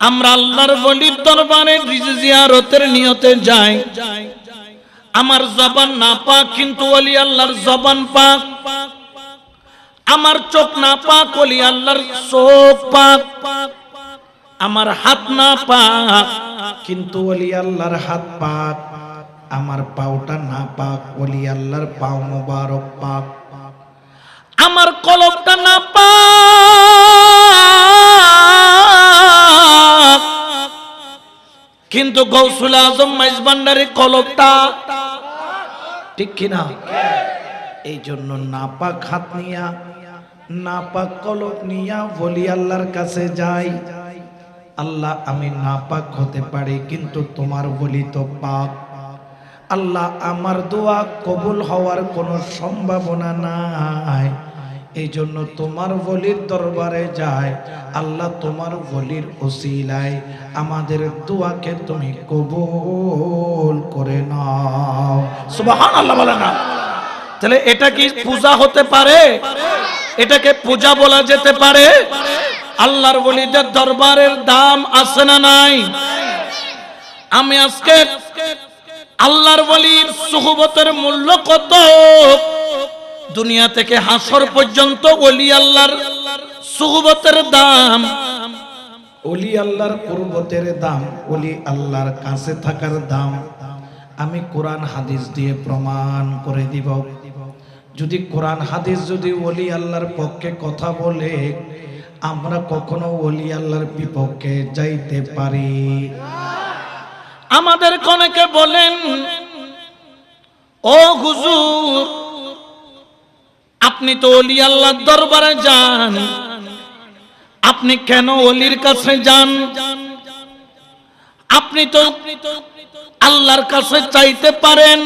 আমরা আল্লাহর বলির দরবারে জিয়ারতের নিয়তে যাই। আমার জবান না পাক কিন্তু অলি আল্লাহর জবান পাক। আমার চোখ না পাক ওলি আল্লাহর চোখ পাক। আমার হাত না পাক কিন্তু অলি আল্লাহর হাত পাক। আমার পাওটা না পাক অলি আল্লাহর পাও মোবারক পাক। আমার কলবটা না পাক কিন্তু গৌসুল আজম মাইজ ভান্ডারি কলবটা ঠিক কিনা? এই জন্য না পাক হাত নিয়া না পাক কলক নিয়া বলি আল্লাহর কাছে যাই। আল্লাহ, আমি না পাক হতে পারি, কিন্তু তোমার বলি তো পাক। আল্লাহ, আমার দোয়া কবুল হওয়ার কোনো সম্ভাবনা নাই। এই জন্য তোমার বলির দরবারে যায়। আল্লাহ তোমার বলির ওসিলায় আমাদের দোয়াকে তুমি কবুল করে নাও। সুবাহান আল্লাহ বলে না। তাহলে এটা কি পূজা হতে পারে? এটাকে পূজা বলা যেতে পারে? আল্লাহর বলিদের দরবারের দাম আছে না নাই? আমি আজকে আল্লাহর বলির সুহবতের মূল্য কত? দুনিয়া থেকে হাসর পর্যন্ত ওলি আল্লাহর সুহবতের দাম। অলি আল্লাহর কুরবতের দাম অলি আল্লাহর কাছে থাকার দাম। আমি কোরআন হাদিস দিয়ে প্রমাণ করে দিব। যদি কোরআন হাদিস যদি অলি আল্লাহর পক্ষে কথা বলে আমরা কখনো অলি আল্লাহর বিপক্ষে যাইতে পারি। আমাদের কনেকে বলেন ও হুজুর আপনি তো অলি আল্লাহর দরবারে যান। আপনি কেন অলির কাছে যান? আপনি তো আল্লাহর কাছে চাইতে পারেন।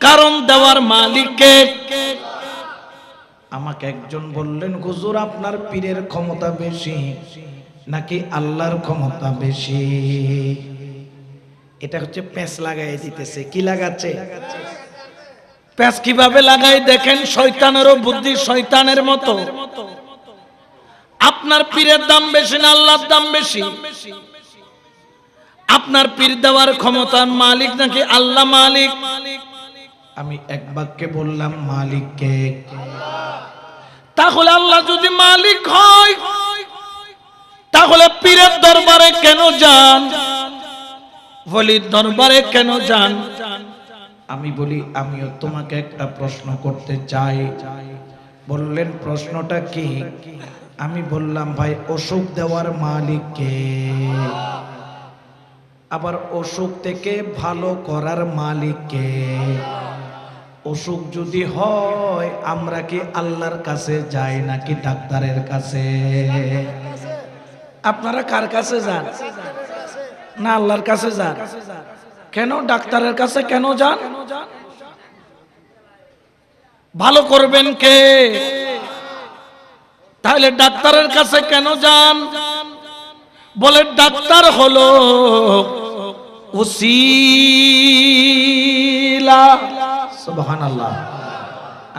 কারণ দেওয়ার মালিককে। আমাকে একজন বললেন, হুজুর, আপনার পীরের ক্ষমতা বেশি নাকি আল্লাহর ক্ষমতা বেশি? এটা হচ্ছে পেঁচ লাগাই দিতেছে। কি লাগাচ্ছে? প্যাস কীভাবে লাগাই দেখেন শয়তানেরও বুদ্ধি শয়তানের মতো। আপনার পীরের দাম বেশি না আল্লাহর দাম বেশি? আপনার পীর দেওয়ার ক্ষমতার মালিক নাকি আল্লাহ মালিক? আমি এক বাক্যে বললাম মালিককে তাহলে আল্লাহ যদি মালিক হয় তাহলে পীরের দরবারে কেন যান? বলির দরবারে কেন যান? আমি বলি, আমিও তোমাকে একটা প্রশ্ন করতে চাই। বললেন, প্রশ্নটা কি? আমি বললাম, ভাই, অসুখ দেওয়ার মালিককে আবার অসুখ থেকে ভালো করার মালিককে অসুখ যদি হয়, আমরা কি আল্লাহর কাছে যাই নাকি ডাক্তারের কাছে? আপনারা কার কাছে যান? না, আল্লাহর কাছে যান? কেন ডাক্তারের কাছে কেন যান? ভালো করবেন কে? তাহলে ডাক্তারের কাছে কেন যান? বলে ডাক্তার হলো উসিলা।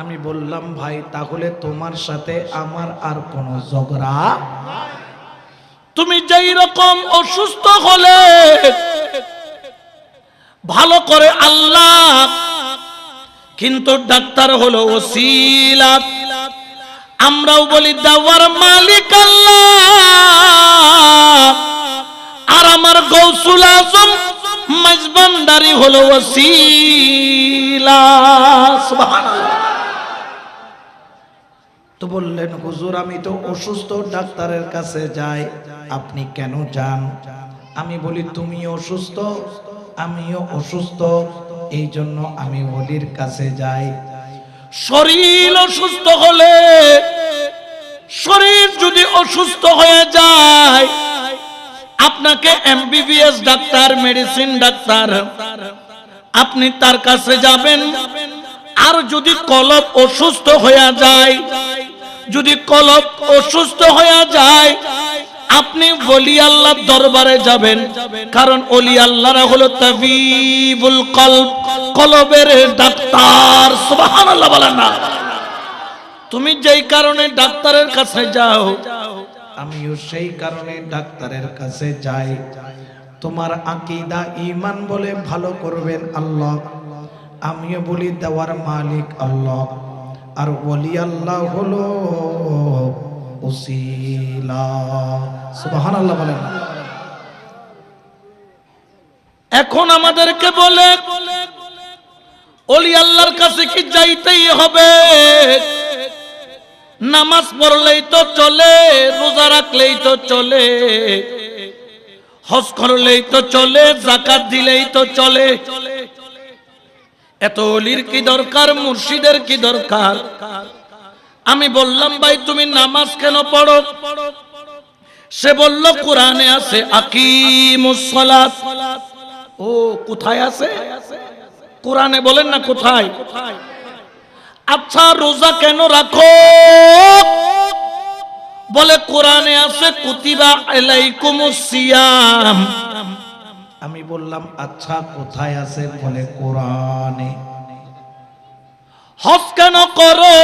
আমি বললাম, ভাই, তাহলে তোমার সাথে আমার আর কোনো ঝগড়া তুমি যেই রকম অসুস্থ হলে ভালো করে আল্লাহ। কিন্তু ডাক্তার হলো ওসিলা। আমরাও বলি, দেওয়ার মালিক আল্লাহ। আর আমার গৌসুল আজম মজবান্ডারি হলো ওসিলা। তো বললেন, হুজুর, আমি তো অসুস্থ, ডাক্তারের কাছে যাই। আপনি কেন যান? আমি বলি, তুমি অসুস্থ? আমিও অসুস্থ এই জন্য আমি ওলির কাছে যাই। শরীর অসুস্থ হলে, শরীর যদি অসুস্থ হয়ে যায়, আপনাকে এমবিবিএস ডাক্তার, মেডিসিন ডাক্তার, আপনি তার কাছে যাবেন। আর যদি কলব অসুস্থ হয়ে যায়, যদি কলব অসুস্থ হয়ে যায় আপনি বলি আল্লাহর দরবারে যাবেন। কারণ অলি আল্লাহরা হলো তাবিবুল কলব, কলবের ডাক্তার। সুবহানাল্লাহ বলেন না। তুমি যেই কারণে ডাক্তারের কাছে যাও, আমিও সেই কারণে ডাক্তারের কাছে যাই। তোমার আকিদা ইমান বলে ভালো করবেন আল্লাহ। আমিও বলি দেওয়ার মালিক আল্লাহ। আর বলি আল্লাহ হলো এখন আমাদেরকে বলে আল্লাহর কাছে কি যাইতেই হবে? নামাজ পড়লেই তো চলে, রোজা রাখলেই তো চলে, হজ করলেই তো চলে জাকাত দিলেই তো চলে। এত অলির কি দরকার, মুর্শিদের কি দরকার? আমি বললাম, ভাই, তুমি নামাজ কেন পড়ো? সে বলল, কোরআনে আছে আকিমুসসালাত ও, কোথায় আছে? কোরআনে বলেন না কোথায়? আচ্ছা রোজা কেন রাখো? বলে, কোরআনে আছে, কুতিবা আলাইকুমুস সিয়াম। আমি বললাম আচ্ছা কোথায় আছে? বলে, কোরআনে। হজ কেন করো?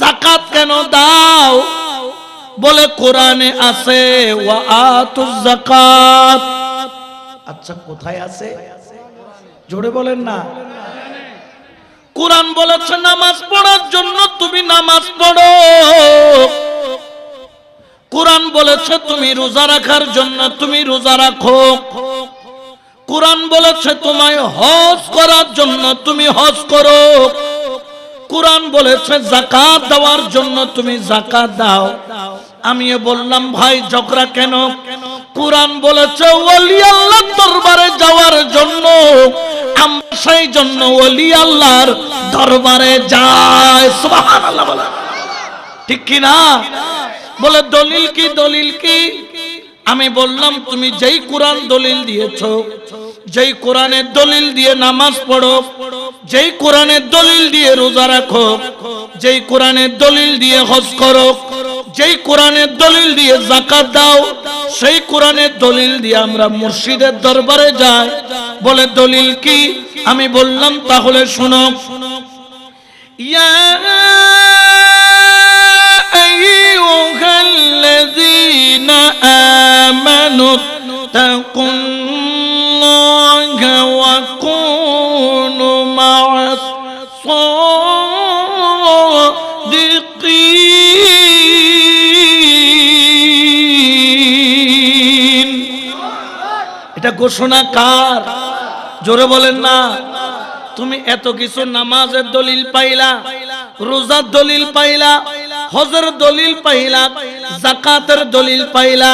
জাকাত কেন দাও? বলে কোরআনে আছে জাকাত আচ্ছা কোথায় আছে? জোরে বলেন না। কোরআন বলেছে নামাজ পড়ার জন্য তুমি নামাজ পড়ো। কোরআন বলেছে তুমি রোজা রাখার জন্য তুমি রোজা রাখো। কোরআন বলেছে, তোমায় হজ করার জন্য তুমি হজ করো। কোরআন বলেছে, জাকাত দেওয়ার জন্য তুমি জাকাত দাও। আমি বললাম, ভাই, ঝগড়া কেন? কোরআন বলেছে, ওলি আল্লাহ দরবারে যাওয়ার জন্য, আমরা সেই জন্য ওলি আল্লাহর দরবারে যায় সুবহানাল্লাহ বলে। ঠিক কি না? বলে, দলিল কি দলিল কি? আমি বললাম, তুমি যেই কোরআন দলিল দিয়েছ যেই কোরআনের দলিল দিয়ে নামাজ পড়ো, যেই কোরআনের দলিল দিয়ে রোজা রাখো, যেই কোরআনের দলিল দিয়ে হজ করো, যেই কোরআনের দলিল দিয়ে জাকাত দাও, সেই কোরআনের দলিল দিয়ে আমরা মুর্শিদের দরবারে যাই। বলে দলিল কি? আমি বললাম, তাহলে শোনো। ইয়া আইয়ুহাল্লাযীনা আমানু ঘোষণা কার? জোরে বলেন না। তুমি এত কিছু নামাজের দলিল পাইলা, রোজার দলিল পাইলা, হজের দলিল পাইলা জাকাতের দলিল পাইলা,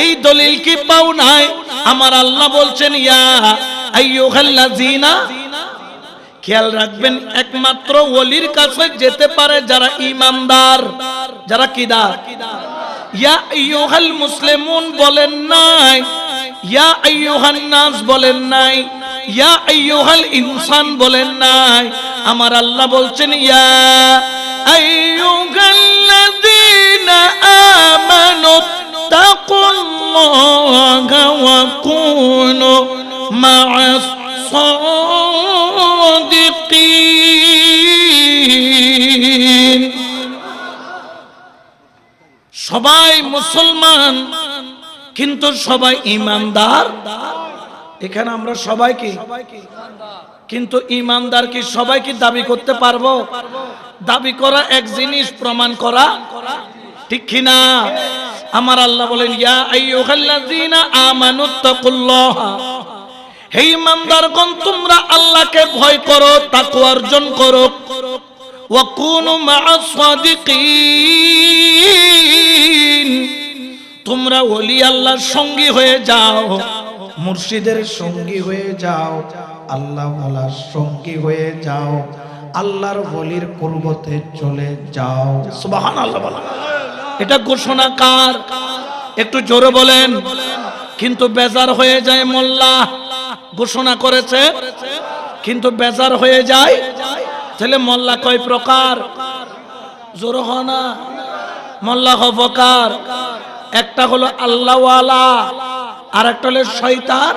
এই দলিল কি পাও নাই? আমার আল্লাহ বলছেন, ইয়া আইয়ুহাল্লাযিনা, খেয়াল রাখবেন, একমাত্র ওলির কাছে যেতে পারে যারা ইমানদার, যারা কিদার। ইয়া আইয়ুহাল মুসলিমুন বলেন নাই ইয়া আইয়ুহান নাস বলেন নাই, ইয়া আইয়ুহাল ইনসান বলেন নাই। আমার আল্লাহ বলছেন, ইয়া আইয়ুহাল্লাযীনা আমানু তাকুল্লাহা ওয়া কুনু মা'আস সাদিকিন। সবাই মুসলমান কিন্তু সবাই ইমানদার। এখানে আমরা সবাই কি? কিন্তু ইমানদার কি সবাই কি দাবি করতে পারব? দাবি করা এক জিনিস, প্রমাণ করা ঠিক কিনা? আমার আল্লাহ বলেন, ইয়া আইয়ুহাল্লাযীনা আমানুত্তাকুল্লাহ হে ইমানদারগণ, তোমরা আল্লাহকে ভয় করো, তাকওয়া অর্জন করো। ওয়া কুনু মা'আস সাদিকিন। তোমরা ওলি আল্লাহর সঙ্গী হয়ে যাও। মুর্শিদের সঙ্গী হয়ে যাও আল্লাহ সঙ্গী হয়ে যাও আল্লাহর বলির কুরবতে চলে যাও। সুবহানাল্লাহ বলা। এটা ঘোষণা কার? একটু জোরে বলেন। কিন্তু বেজার হয়ে যায় মোল্লা। ঘোষণা করেছে। কিন্তু বেজার হয়ে যায়। তাহলে মোল্লা কয় প্রকার? জোর হ না। মোল্লা হবকার একটা হলো আল্লাহওয়ালা আর একটা হলো শয়তান।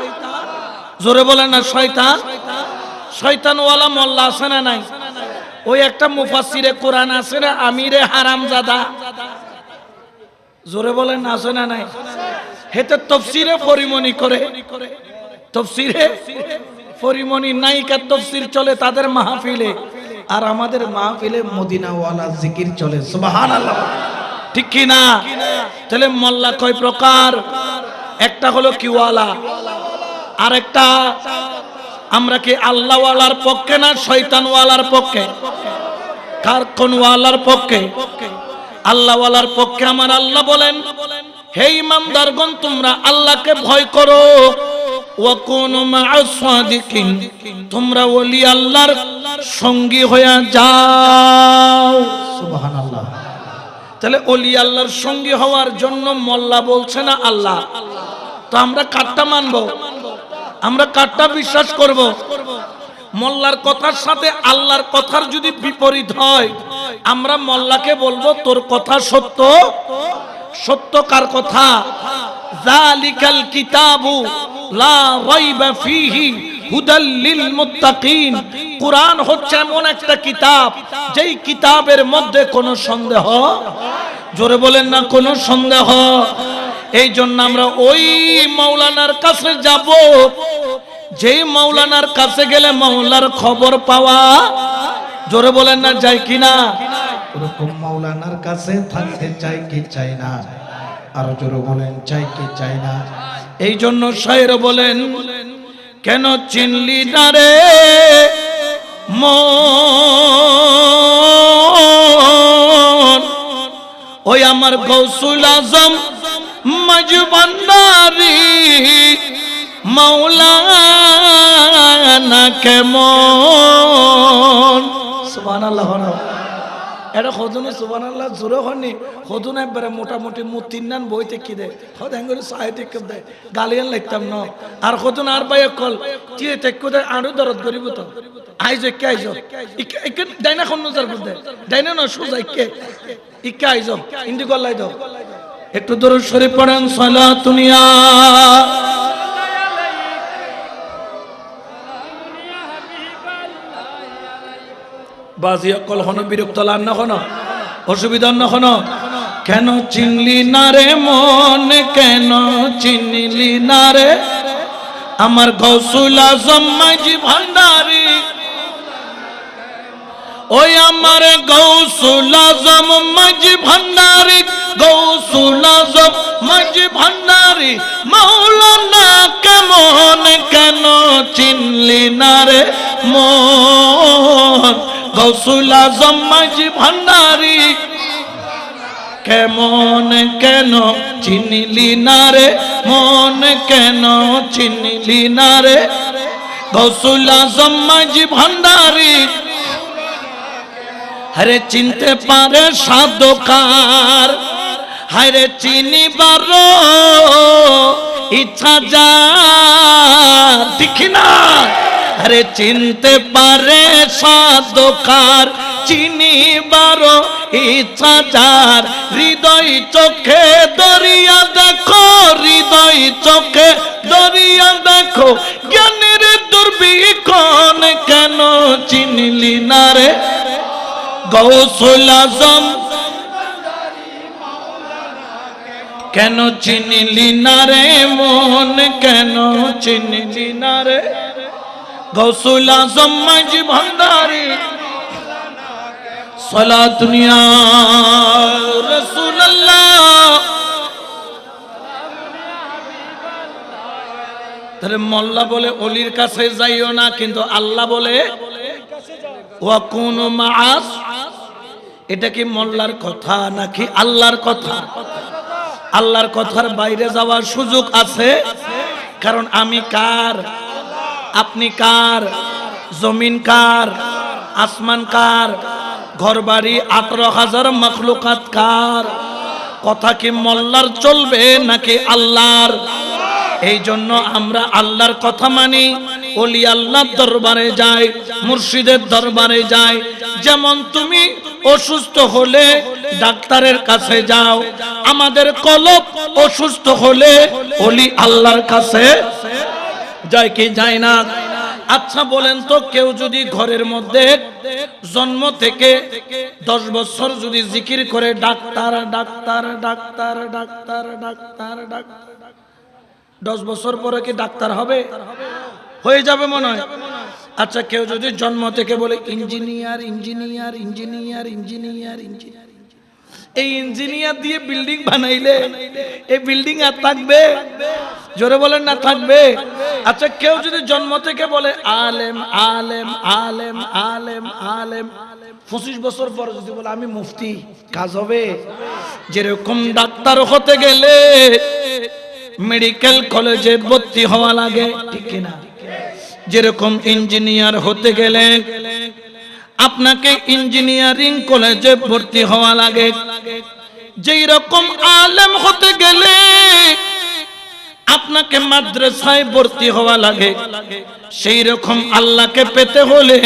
জোরে বলেন না, শয়তান। শয়তানওয়ালা মোল্লা আছে না নাই? ওই একটা মুফাসিরে কোরআন আছে না, আমিরে হারামজাদা? জোরে বলেন আছে না নাই? হেতে তফসিরে পরিমণি করে। তফসিরে পরিমণি নায়িকা তফসির চলে তাদের মাহফিলে। আর আমাদের মাহফিলে মদিনাওয়ালা জিকির চলে, সুবহানাল্লাহ। ঠিক কি না তাহলে মোল্লা কয় প্রকার? একটা হলো কিওয়ালা আর একটা আমরা কি আল্লাহওয়ালার পক্ষে না শয়তানওয়ালার পক্ষে? কার কোন ওয়ালার পক্ষে। আল্লাহওয়ালার পক্ষে আমার আল্লাহ বলেন, হে ইমানদারগণ, তোমরা আল্লাহকে ভয় করো। তোমরা ওলি আল্লাহর সঙ্গী হয়ে যাও। সুবহানাল্লাহ। তাহলে অলি আল্লাহর সঙ্গী হওয়ার জন্য মোল্লা বলছে না আল্লাহ? তো আমরা কাটটা মানব? আমরা কাটটা বিশ্বাস করব? মোল্লার কথার সাথে আল্লাহর কথার যদি বিপরীত হয়, আমরা মোল্লাকে বলব, তোর কথা সত্য? সত্য কার কথা? জালিকাল কিতাবু লা রাইবা ফিহি হুদাল লিল কুরআন হচ্ছে এমন একটা কিতাব, যেই কিতাবের মধ্যে কোনো সন্দেহ জোরে বলেন না, কোনো সন্দেহ এই জন্য আমরা ওই মাওলানার কাছে যাব, যেই মাওলানার কাছে গেলে মাওলার খবর পাওয়া জোরে বলেন না, যায় কিনা? ওরকম মাওলানার কাছে থাকতে চাই কি চাই না? আরও বলেন, চাই চাই না? এই জন্য শায়ের বলেন, কেন চিনলি না রে ওই আমার গৌসুল আজম, মজবন্দারি, মাওলানা কেমন? সুবহানাল্লাহ এটা সদনে সুবান আল্লাহ জোরে হননি। সদন একবারে মোটামুটি মু তিন নান বইতে কি দেয়? সদ হ্যাঙ্গরে সাহিত্য কেপ দেয়। গালিয়ান লিখতাম ন। আর সদন আর বাই কল তিয়ে তেক দেয় আরও দরদ করিব তো। আইজ একে আইজ। ইকে ডাইনা খন নজার বুদ্ধে। ডাইনা ন সোজা ইকে। ইকে আইজ, ইন্দি গল্লাই দাও একটু দরুদ শরীফ পড়েন সালা দুনিয়া বাজি অকল হন বিরক্ত লান না হন অসুবিধা না হন। কেন চিনলি না রে মন, কেন চিনলি না রে? আমার গৌসুল আজম মাঝি ভান্ডারি। ওই আমার গৌসুল আজম মাঝি ভান্ডারি। গৌসুল আজম মাঝি ভান্ডারি। মাওলানা কেমন, কেন চিনলি না রে মন? গৌসুল আজম মাঝি ভান্ডারি, কেমন কেন চিনলি না রে? মন কেন চিনলি না রে? গৌসুল আজম মাঝি ভান্ডারি হরে চিনতে পারে সাধকার হরে চিনিবার ইচ্ছা যা দেখি না আরে চিনতে পারে সাধকার চিনিবার ইচ্ছা যার। হৃদয় চোখে দরিয়া দেখো, হৃদয় চোখে দরিয়া দেখো। জ্ঞানের দুর্বিক্ষণ কেন চিনলি না রে? গৌসুল আজম, কেন চিনলি না রে? মন কেন চিনলি না রে? গৌসুল আজম মাঝি ভান্ডারি সলা দুনিয়া রসুল্লাহ মোল্লা বলে, অলির কাছে যাইও না, কিন্তু আল্লাহ বলে এটা কি মোল্লার কথা নাকি আল্লাহর কথা? আল্লাহর কথার বাইরে যাওয়ার সুযোগ আছে? কারণ আমি কার? আপনি কার? জমিন কার? আসমান কার? ঘরবাড়ি আঠারো হাজার মখলুকাত কার? কথা কি মোল্লার চলবে নাকি আল্লাহর? এই জন্য আমরা আল্লাহর কথা মানি। ওলি আল্লাহর দরবারে যাই, মুর্শিদের দরবারে যাই। যেমন তুমি অসুস্থ হলে ডাক্তারের কাছে যাও। আমাদের কলব অসুস্থ হলে ওলি আল্লাহর কাছে যায় কি যায় না? আচ্ছা বলেন তো, কেউ যদি ঘরের মধ্যে জন্ম থেকে দশ বছর যদি জিকির করে, doctor doctor doctor doctor doctor doctor, দশ বছর পরে কি ডাক্তার হবে? হয়ে যাবে মনে হয়। আচ্ছা কেউ যদি জন্ম থেকে বলে, engineer engineer engineer engineer engineer এই ইঞ্জিনিয়ার দিয়ে বিল্ডিং বানাইলে, এই বিল্ডিং আর থাকবে? জোরে বলেন না, থাকবে? আচ্ছা কেউ যদি জন্ম থেকে বলে, আলেম আলেম আলেম আলেম আলেম। পঁচিশ বছর পর যদি বলে, আমি মুফতি, কাজ হবে। যেরকম ডাক্তার হতে গেলে মেডিকেল কলেজে ভর্তি হওয়া লাগে, ঠিক কিনা যেরকম ইঞ্জিনিয়ার হতে গেলে, আপনাকে ইঞ্জিনিয়ারিং কলেজে ভর্তি হওয়া লাগে। যেই রকম আলেম হতে গেলে আপনাকে মাদ্রাসায় ভর্তি হওয়া লাগে। সেই রকম আল্লাহকে পেতে হলে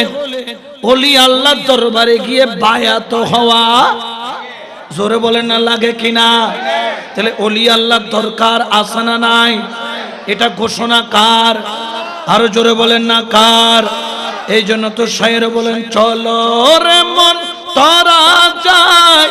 অলি আল্লাহর দরবারে গিয়ে বায়াত হওয়া জোরে বলেন না, লাগে কিনা তাহলে অলি আল্লাহর দরকার আসে না নাই? এটা ঘোষণা কার? আরও জোরে বলেন না, কার? এই জন্য তো শায়ের বলেন, চলো রে মন, তারা যায়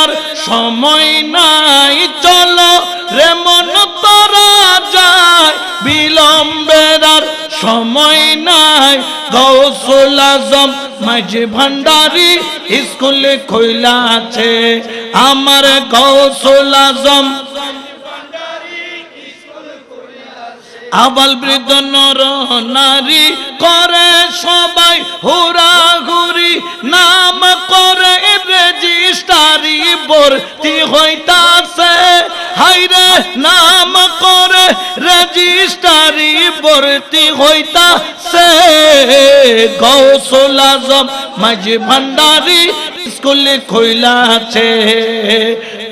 আর সময় নাই, চলো রে মন তারা যায়। বিলম্বের আর সময় নাই, গৌসুল আজম মাঝি ভান্ডারি স্কুলে খোলা আছে আমার গৌসুল আজম আবাল বৃদ্ধ নর নারী করে সবাই হুরাহুরি নাম করে রেজিস্টারি ভর্তি হইতাছে। হাইরে নাম করে রেজিস্টারি ভর্তি হইতাছে। গৌসুল আজম মাঝি ভান্ডারি স্কুলে খইলাছে।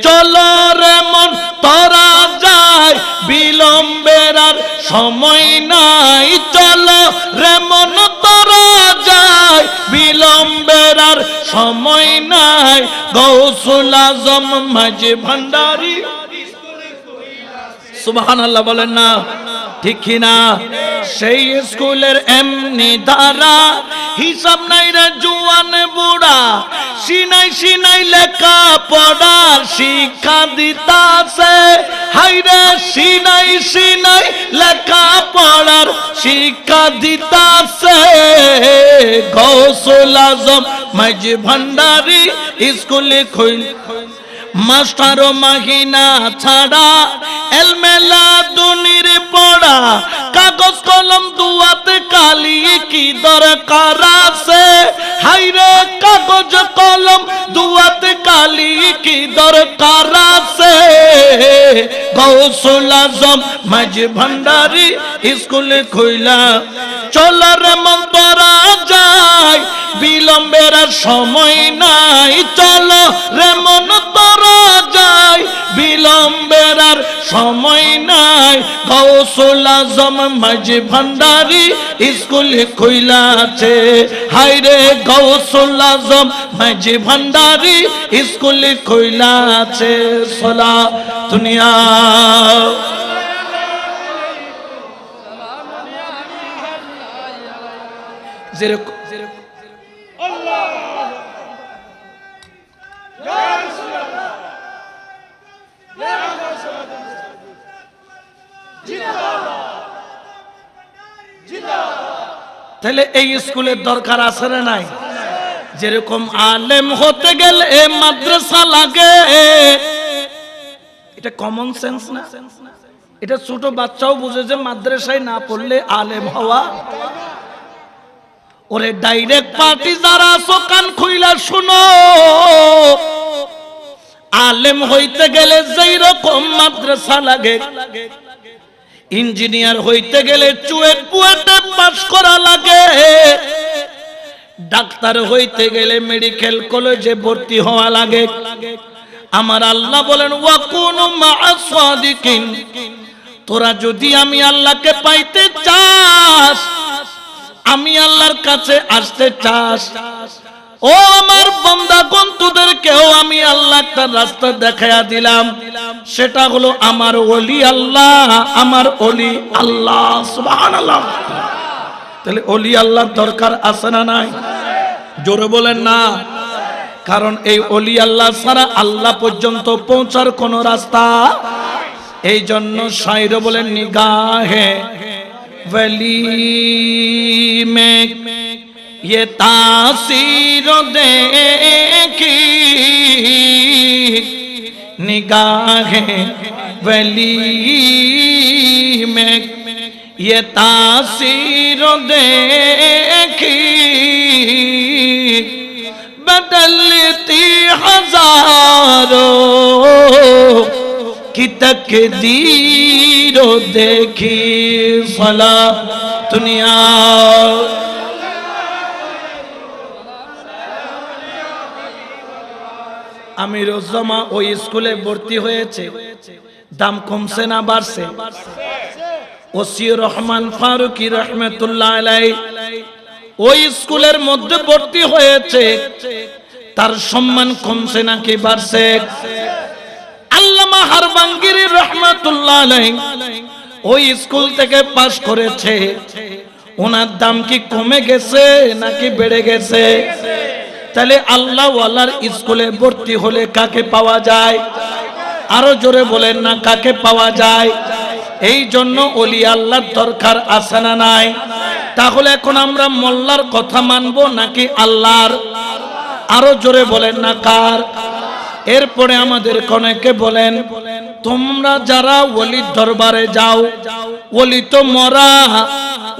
চলো রে মন তোরা যায় বিলম্বের আর সময় নাই। চলো রেমন মন, তোরা যায় বিলম্বের আর সময় নাই। গৌসুল আজম, মাঝে ভান্ডারি। সুবহানাল্লাহ বলেন না। ঠিক কিনা? সেই স্কুলের এমনি ধারা হিসাব নাই রে জুয়ান বুড়া। সিনাই সিনাই লেখা পড়ার শিক্ষা দিতাছে। হাইরে সিনাই সিনাই লেখা পড়ার শিক্ষা দিতাছে। গৌসুল আজম মাঝি ভান্ডারি স্কুলে খইল। মাস্টার মাহিনা ছাড়া এলমেলা দুনির পড়া। কাগজ কলম দুয়াতে কালি কি দরকার আছে? হাইরে কাগজ কলম দুয়াতে কালি কি দরকার আছে? গৌসুল আজম মাঝি ভান্ডারি স্কুলে খুইলা। চলার মন্তরা যায়, বিলম্বের সময় নাই। চলো রে মন তরা যায়, বিলম্বের সময় নাই। গৌসুল আজম মাঝি ভান্ডারি স্কুলে খুইলা আছে হাইরে গৌসুল আজম মাঝি ভান্ডারি স্কুলে খুইলা আছে সোলা দুনিয়া। যেরকম তাহলে এই স্কুলের দরকার আছে না নাই? যেরকম আলেম হতে গেলে মাদ্রাসা লাগে। এটা কমন সেন্স না? এটা ছোট বাচ্চাও বুঝে যে মাদ্রাসায় না পড়লে আলেম হওয়া। ওরে ডাইরেক্ট পার্টি যারা আছো, কান খুইলা শুনো। আলেম হইতে গেলে যেই রকম মাদ্রাসা লাগে। ইঞ্জিনিয়ার হইতে গেলে চুয়েট পুয়াতে পাস করা লাগে। ডাক্তার হইতে গেলে মেডিকেল কলেজে ভর্তি হওয়া লাগে। আমার আল্লাহ বলেন, ওয়াকুনু মা'আস সাদিকিন। তোরা যদি আমি আল্লাহকে পাইতে চাস, আমি আল্লাহর কাছে আসতে চাস ও আমার বান্দা বন্ধুদেরকেও আমি আল্লাহ একটা রাস্তা দেখাইয়া দিলাম। সেটা হলো আমার অলি আল্লাহ, আমার অলি আল্লাহ তাহলে অলি আল্লাহর দরকার আছে না নাই? জোরে বলেন না। কারণ এই অলি আল্লাহ সারা আল্লাহ পর্যন্ত পৌঁছার কোন রাস্তা এই জন্য সাইর বলেন, নিগাহে ভ্যালি মেঘ ये तासीर देखी निगाह वली में। ये तासीर देखी बदलती हज़ारों की तकदीर देखी। फला दुनिया আমির ওজামা ওই স্কুলে ভর্তি হয়েছে। দাম কমছে না বাড়ছে। রহমান ফারুকি রহমতুল্লাহ ওই স্কুলের মধ্যে ভর্তি হয়েছে। তার সম্মান কমছে নাকি বাড়ছে? আল্লামা হারবাঙ্গিরি রহমাতুল্লাহ ওই স্কুল থেকে পাশ করেছে। ওনার দাম কি কমে গেছে নাকি বেড়ে গেছে? তাহলে আল্লাহ ওয়ালার স্কুলে ভর্তি হলে কাকে পাওয়া যায়? আরও জোরে বলেন না, কাকে পাওয়া যায়? এই জন্য অলি আল্লাহর দরকার আছে না নাই? তাহলে এখন আমরা মোল্লার কথা মানবো নাকি আল্লাহর? আরও জোরে বলেন না, কার? এরপরে আমাদের কনেকে বলেন, তোমরা যারা ওলির দরবারে যাও ওলি তো মরা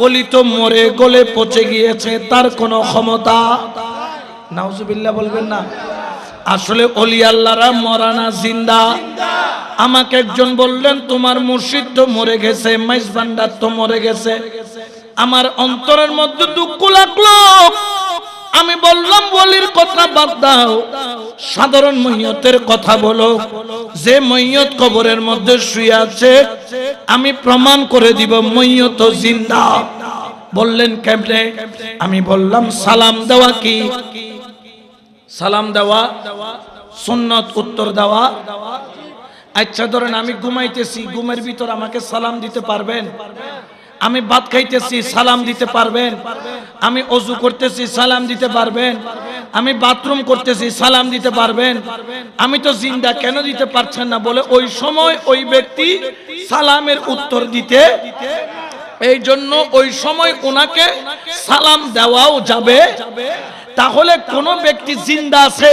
ওলি তো মরে গলে পচে গিয়েছে, তার কোনো ক্ষমতা নাউজুবিল্লাহ বলবেন না। আসলে অলি আল্লাহরা মরা না, জিন্দা। আমাকে একজন বললেন, তোমার মুর্শিদ তো মরে গেছে মাইস ভান্ডার তো মরে গেছে। আমার অন্তরের মধ্যে দুঃখ লাগল। আমি বললাম বলির কথা বাদ দাও। সাধারণ মহিয়তের কথা বলো। যে মহিয়ত কবরের মধ্যে শুয়ে আছে, আমি প্রমাণ করে দিব, মহিয়ত জিন্দা। বললেন, কেমনে? আমি বললাম, সালাম দেওয়া কি? সালাম দেওয়া, সুন্নত উত্তর দেওয়া। আচ্ছা ধরেন আমি ঘুমাইতেছি, ঘুমের ভিতর আমাকে সালাম দিতে পারবেন? আমি ভাত খাইতেছি, সালাম দিতে পারবেন? আমি অজু করতেছি, সালাম দিতে পারবেন? আমি বাথরুম করতেছি, সালাম দিতে পারবেন? আমি তো জিন্দা, কেন দিতে পারছেন না? বলে ওই সময় ওই ব্যক্তি সালামের উত্তর দিতে এই জন্য ওই সময় ওনাকে সালাম দেওয়াও যাবে। তাহলে কোন ব্যক্তি জিন্দা আছে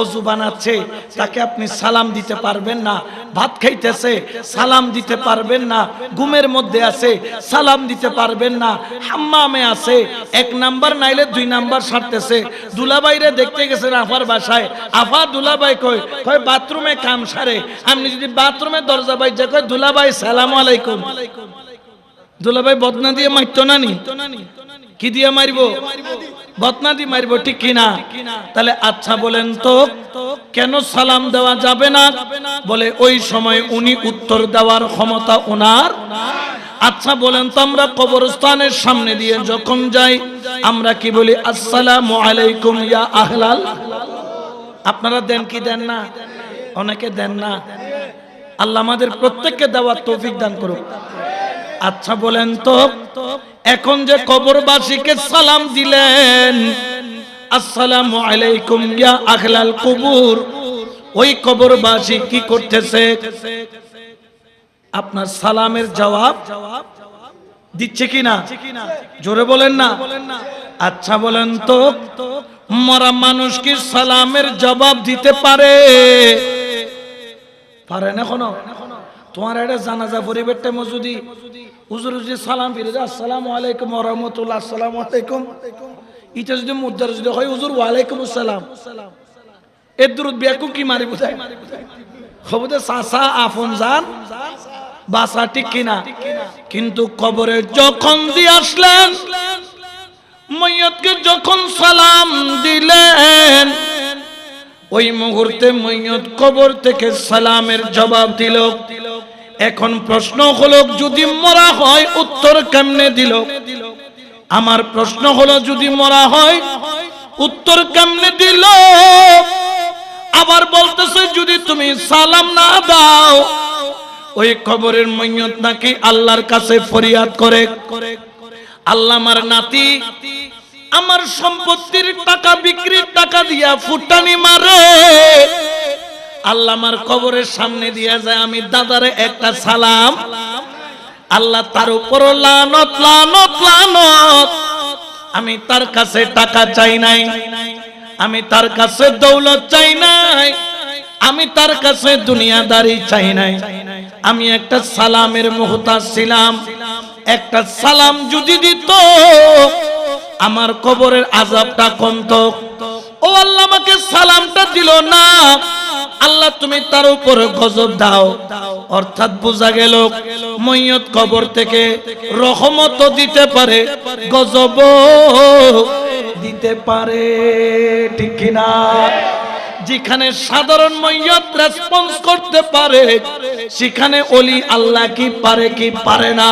অজু বানাচ্ছে তাকে আপনি সালাম দিতে পারবেন না, ভাত খাইতেছে, সালাম দিতে পারবেন না, ঘুমের মধ্যে আছে, সালাম দিতে পারবেন না, হাম্মামে আছে, এক নাম্বার নাইলে দুই নাম্বার সারতেছে, দুলাবাইরে দেখতে গেছেন আফার বাসায়, আফা দুলাবাই কই কয় বাথরুমে কাম সারে, আপনি যদি বাথরুমে দরজা বাই যে কয়, দুলাবাই, সালাম আলাইকুম। দুলাভাই বদনা দিয়ে মারতো না নি? কি দিয়ে মারবো? বদনা দিয়ে মারবো, ঠিক কিনা? তাহলে আচ্ছা বলেন তো, কেন সালাম দেওয়া যাবে না? বলে ওই সময় উনি উত্তর দেওয়ার ক্ষমতা ওনার আচ্ছা বলেন তো, আমরা কবরস্থানের সামনে দিয়ে যখন যাই, আমরা কি বলি, আসসালামু আলাইকুম ইয়া আহলাল আপনারা দেন কি দেন না? অনেকে দেন না। আল্লাহ আমাদের প্রত্যেককে দেওয়ার তৌফিক দান করুক। আচ্ছা বলেন তো, এখন যে কবরবাসীকে সালাম দিলেন, আসসালামু আলাইকুম ইয়া আখলাল কুবুর, ওই কবরবাসী কি করতেছে? আপনার সালামের জবাব দিচ্ছে কি না জোরে বলেন না। আচ্ছা বলেন তো, মরা মানুষ কি সালামের জবাব দিতে পারে? পারে না কোনো তোমার একটা জানাজা পরিবেশটা মজুদি। হুজুর সালাম ফিরে যায়, আসসালামু আলাইকুম রাহমাতুল্লাহ, আসসালামু আলাইকুম। ইটা যদি যদি হয় ওয়ালাইকুম আসসালাম। এর বিয়াকু কি মারি খবরে সাসা আফন বাসা ঠিক কিনা? কিন্তু কবরে যখন দিয়ে আসলেন, মৈয়তকে যখন সালাম দিলেন, ওই মুহূর্তে মৈয়ত কবর থেকে সালামের জবাব দিল দিল। এখন প্রশ্ন হলো, যদি মরা হয় উত্তর কেমনে দিল? আমার প্রশ্ন হলো, যদি মরা হয় উত্তর কেমনে দিল? আবার বলতেছে, যদি তুমি সালাম না দাও, ওই কবরের মৈয়ত নাকি আল্লাহর কাছে ফরিয়াদ করে। আল্লাহ আমার নাতি, আমার সম্পত্তির টাকা, বিক্রির টাকা দিয়া ফুটানি মারে। আল্লাহ আমার কবরের সামনে দিয়া যায়, আমি দাদারে একটা সালাম। আল্লাহ তার উপর লানত লানত লানত। আমি তার কাছে টাকা চাই নাই। আমি তার কাছে দৌলত চাই নাই। আমি তার কাছে দুনিয়াদারি চাই নাই। আমি একটা সালামের মুহতাজ ছিলাম। একটা সালাম যদি দিত, আমার কবরের আজাবটা কমতো। ও আল্লাহ আমাকে সালামটা দিল না। আল্লাহ, তুমি তার উপরে গজব দাও। অর্থাৎ বোঝা গেল মৈয়ত কবর থেকে রহমত দিতে পারে গজব দিতে পারে। ঠিক কিনা? যেখানে সাধারণ মৈয়ত রেসপন্স করতে পারে, সেখানে অলি আল্লাহ কি পারে কি পারে না?